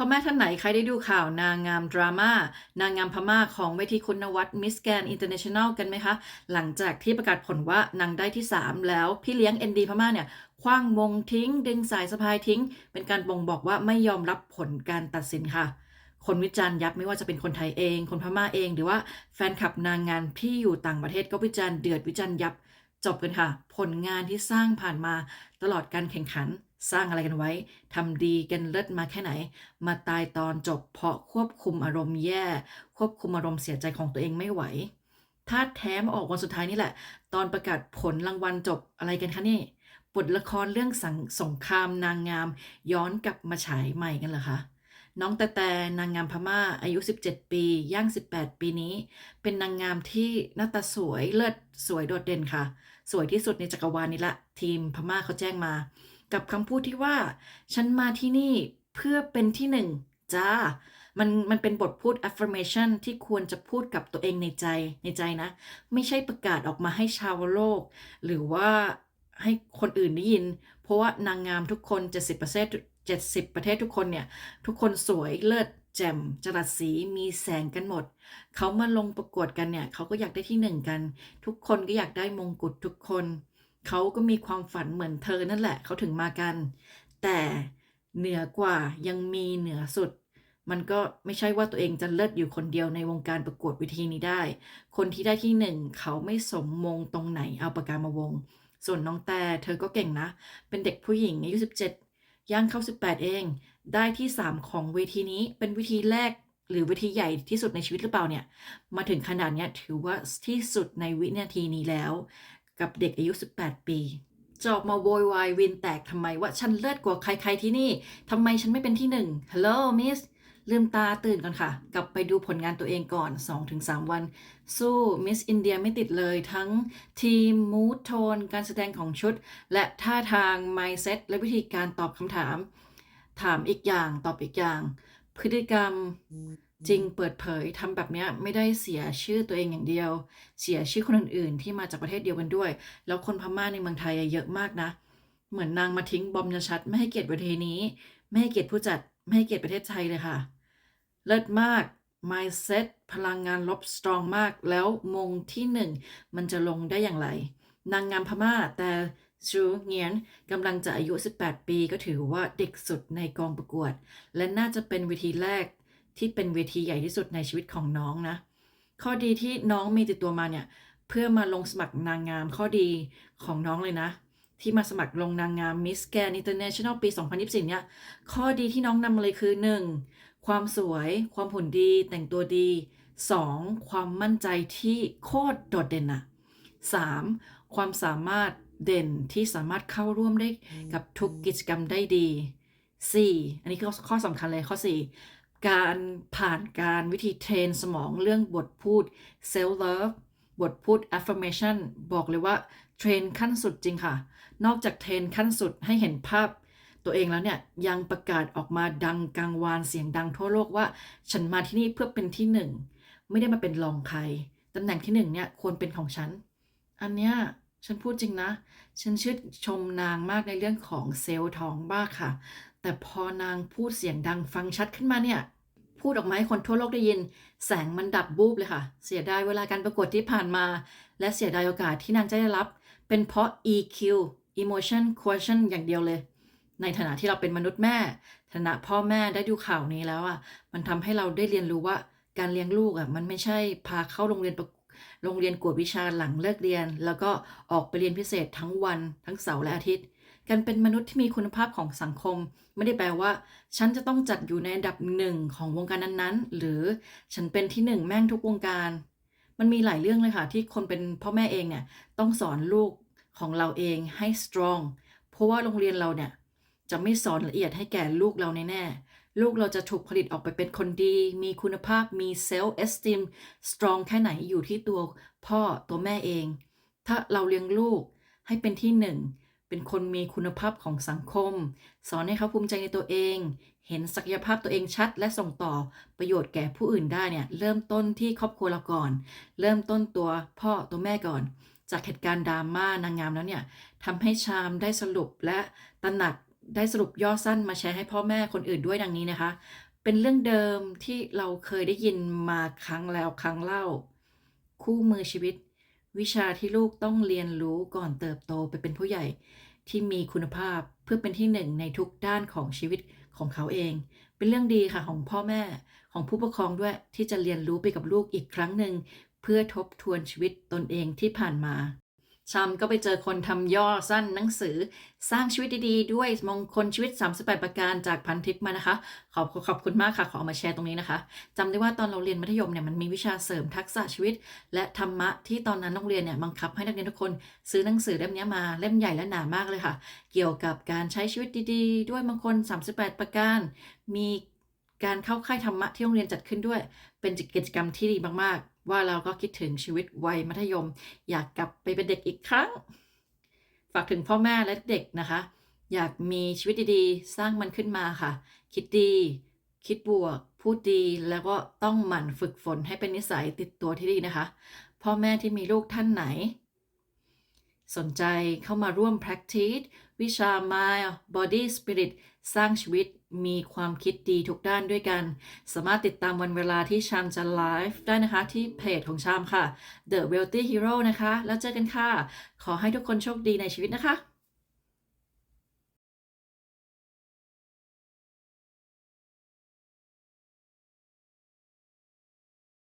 พ่อแม่ท่านไหนใครได้ดูข่าวนางงามดราม่า นางงามพม่าของเวทีคุณนวัตมิสแกนอินเตอร์เนชั่นแนลกันไหมคะ หลังจากที่ประกาศผลว่านางได้ที่ 3 แล้วพี่เลี้ยง ND พม่าเนี่ยคว้างมงทิ้ง ดึงสายสะพายทิ้ง เป็นการบ่งบอกว่าไม่ยอมรับผลการตัดสินค่ะ คนวิจารณ์ยับไม่ว่าจะเป็นคนไทยเอง คนพม่าเอง หรือว่าแฟนคลับนางงามที่อยู่ต่างประเทศก็วิจารณ์เดือดวิจารณ์ยับจบกันค่ะ ผลงานที่สร้างผ่านมาตลอดการแข่งขัน สร้างอะไรกันไว้ทำดีกันเลิศมาแค่ไหน มาตายตอนจบเพราะควบคุมอารมณ์แย่ ควบคุมอารมณ์เสียใจของตัวเองไม่ไหวถ้าแท้มาออกวันสุดท้ายนี่แหละ ตอนประกาศผลรางวัลจบอะไรกันคะนี่บทละครเรื่องสังสงครามนางงาม ย้อนกลับมาฉายใหม่กันเหรอคะน้องแต่แต่นางงามพม่าอายุ 17 ปีย่าง 18 ปีนี้ เป็นนางงามที่หน้าตาสวยเลิศสวยโดดเด่นค่ะ สวยที่สุดในจักรวาลนี้ละ ทีมพม่าเขาแจ้งมา กับคำพูดที่ว่า ฉันมาที่นี่เพื่อเป็นที่หนึ่งจ้ามันมันเป็นบทพูด affirmation ที่ควรจะพูดกับตัวเองในใจในใจนะ ไม่ใช่ประกาศออกมาให้ชาวโลก หรือว่าให้คนอื่นได้ยิน เพราะว่านางงามทุกคน 70ประเทศ70 ประเทศทุกคนเนี่ย ทุกคนสวยเลิศแจ่มจรัสสีมีแสงกันหมด เขามาลงประกวดกันเนี่ย เขาก็อยากได้ที่หนึ่งกัน ทุกคนก็อยากได้มงกุฎทุกคน เขาก็มีความฝันเหมือนเธอนั่นแหละเขาถึงมากัน แต่เหนือกว่ายังมีเหนือสุด มันก็ไม่ใช่ว่าตัวเองจะเลิศอยู่คนเดียวในวงการประกวดวิธีนี้ได้ คนที่ได้ที่หนึ่งเขาไม่สมมงตรงไหนเอาปากกามาวง ส่วนน้องแต่เธอก็เก่งนะ เป็นเด็กผู้หญิงอายุ17 ย่างเข้า 18 เอง ได้ที่ 3 ของเวทีนี้เป็นเวทีแรกหรือเวทีใหญ่ที่สุดในชีวิตหรือเปล่าเนี่ย มาถึงขนาดนี้ถือว่าที่สุดในวินาทีนี้แล้ว กับเด็กอายุ 18 ปีจะออกมาโวยวายวินแตกทำไมว่าฉันเลิศกว่าใครๆที่นี่ทำไมฉันไม่เป็นที่หนึ่งฮัลโหลมิสลืมตาตื่นก่อนค่ะ กลับไปดูผลงานตัวเองก่อน 2-3 วัน สู้มิสอินเดียไม่ติดเลยทั้งทีมมูทโทน การแสดงของชุด และท่าทาง mindset และวิธีการตอบคำถาม ถามอีกอย่างตอบอีกอย่าง พฤติกรรม จริงเปิดเผยทำแบบเนี้ยไม่ได้เสียชื่อตัวเองอย่างเดียว เสียชื่อคนอื่นๆ ที่มาจากประเทศเดียวกันด้วย แล้วคนพม่าในเมืองไทยอะเยอะมากนะ เหมือนนางมาทิ้งบอมชัดๆไม่ให้เกียรติเวทีนี้ ไม่ให้เกียรติผู้จัด ไม่ให้เกียรติประเทศไทยเลยค่ะ เลิศมาก mindset พลังงานลบ strong มาก แล้วมงที่หนึ่งมันจะลงได้อย่างไร นางงามพม่าแต่ชูเงียนกำลังจะอายุ 18 ปีก็ถือว่าเด็กสุดในกองประกวด และน่าจะเป็นเวทีแรก ที่เป็นเวทีใหญ่ที่สุดในชีวิตของน้องนะ ข้อดีที่น้องมีติดตัวมาเนี่ย เพื่อมาลงสมัครนางงามข้อดีของน้องเลยนะ ที่มาสมัครลงนางงาม Miss Grand International ปี 2024 เนี่ย ข้อดีที่น้องนำมาเลยคือ 1. ความสวย ความหุ่นดี แต่งตัวดี 2. ความมั่นใจที่โคตรโดดเด่นอะ 3. ความสามารถเด่นที่สามารถเข้าร่วมได้กับทุกกิจกรรมได้ดี 4. อันนี้คือข้อสำคัญเลยข้อ 4 การผ่านการวิธีเทรนสมองเรื่องบทพูด self love บทพูด affirmation บอกเลยว่าเทรนขั้นสุดจริงค่ะ นอกจากเทรนขั้นสุดให้เห็นภาพตัวเองแล้วเนี่ยยังประกาศออกมาดังกลางวานเสียงดังทั่วโลกว่า ฉันมาที่นี่เพื่อเป็นที่หนึ่งไม่ได้มาเป็นรองใครตำแหน่งที่หนึ่งเนี่ยควรเป็นของฉัน อันเนี้ยฉันพูดจริงนะ ฉันชื่นชมนางมากในเรื่องของเซลล์ทองบ้ากค่ะแต่พอนางพูดเสียงดังฟังชัดขึ้นมาเนี่ย พูดออกมาให้คนทั่วโลกได้ยิน แสงมันดับบูบเลยค่ะ เสียดายเวลาการประกวดที่ผ่านมา และเสียดายโอกาสที่นางจะได้รับ เป็นเพราะ EQ emotion quotient อย่างเดียวเลย ในฐานะที่เราเป็นมนุษย์แม่ ฐานะพ่อแม่ได้ดูข่าวนี้แล้วอะ มันทำให้เราได้เรียนรู้ว่าการเลี้ยงลูกอะมันไม่ใช่พาเข้าโรงเรียนประโรงเรียนกวดวิชาหลังเลิกเรียน แล้วก็ออกไปเรียนพิเศษทั้งวันทั้งเสาร์และอาทิตย์ การเป็นมนุษย์ที่มีคุณภาพของสังคม ไม่ได้แปลว่า ฉันจะต้องจัดอยู่ในอันดับหนึ่งของวงการนั้นๆ หรือฉันเป็นที่หนึ่งแม่งทุกวงการ มันมีหลายเรื่องเลยค่ะ ที่คนเป็นพ่อแม่เองเนี่ยต้องสอนลูกของเราเองให้ strong เพราะว่าโรงเรียนเราเนี่ยจะไม่สอนละเอียดให้แก่ลูกเราแน่ๆ ลูกเราจะถูกผลิตออกไปเป็นคนดี มีคุณภาพ มี self esteem strong แค่ไหนอยู่ที่ตัวพ่อตัวแม่เอง ถ้าเราเลี้ยงลูกให้เป็นที่หนึ่ง เป็นคนมีคุณภาพของสังคม สอนให้เขาภูมิใจในตัวเอง เห็นศักยภาพตัวเองชัด และส่งต่อประโยชน์แก่ผู้อื่นได้เนี่ยเริ่มต้นที่ครอบครัวเราก่อน เริ่มต้นตัวพ่อตัวแม่ก่อน จากเหตุการณ์ดราม่านางงามแล้วเนี่ยทำให้ชามได้สรุปและตระหนักได้สรุปย่อสั้นมาแชร์ให้พ่อแม่คนอื่นด้วยดังนี้นะคะ เป็นเรื่องเดิมที่เราเคยได้ยินมาครั้งแล้วครั้งเล่า คู่มือชีวิต วิชาที่ลูกต้องเรียนรู้ก่อนเติบโตไปเป็นผู้ใหญ่ที่มีคุณภาพเพื่อเป็นที่หนึ่งในทุกด้านของชีวิตของเขาเอง เป็นเรื่องดีค่ะของพ่อแม่ของผู้ปกครองด้วยที่จะเรียนรู้ไปกับลูกอีกครั้งหนึ่งเพื่อทบทวนชีวิตตนเองที่ผ่านมา ชามก็ไปเจอคนทำย่อสั้นหนังสือ สร้างชีวิตดีๆ ด้วยมงคลชีวิต 38 ประการจากพันทิปมานะคะ ขอบขอบคุณมากค่ะ ขอมาแชร์ตรงนี้นะคะจำได้ว่าตอนเราเรียนมัธยมเนี่ยมันมีวิชาเสริมทักษะชีวิต และธรรมะที่ตอนนั้นโรงเรียนเนี่ยบังคับให้นักเรียนทุกคนซื้อหนังสือเล่มนี้มาเล่มใหญ่และหนามากเลยค่ะ เกี่ยวกับการใช้ชีวิตดีๆ ด้วยมงคล 38 ประการ มีการเข้าค่ายธรรมะที่โรงเรียนจัดขึ้นด้วย เป็นกิจกรรมที่ดีมากๆ ว่าเราก็คิดถึงชีวิตวัยมัธยม อยากกลับไปเป็นเด็กอีกครั้ง ฝากถึงพ่อแม่และเด็กนะคะ อยากมีชีวิตดีๆ สร้างมันขึ้นมาค่ะ คิดดี คิดบวก พูดดีแล้วก็ต้องหมั่นฝึกฝนให้เป็นนิสัยติดตัวที่ดีนะคะ พ่อแม่ที่มีลูกท่านไหน สนใจเข้ามาร่วม practice วิชา Mind Body Spirit สร้างชีวิตมีความคิดดีทุกด้านด้วยกัน สามารถติดตามวันเวลาที่ชามจะไลฟ์ได้นะคะที่เพจของชามค่ะ The Wealthy Hero นะคะ แล้วเจอกันค่ะ ขอให้ทุกคนโชคดีในชีวิตนะคะ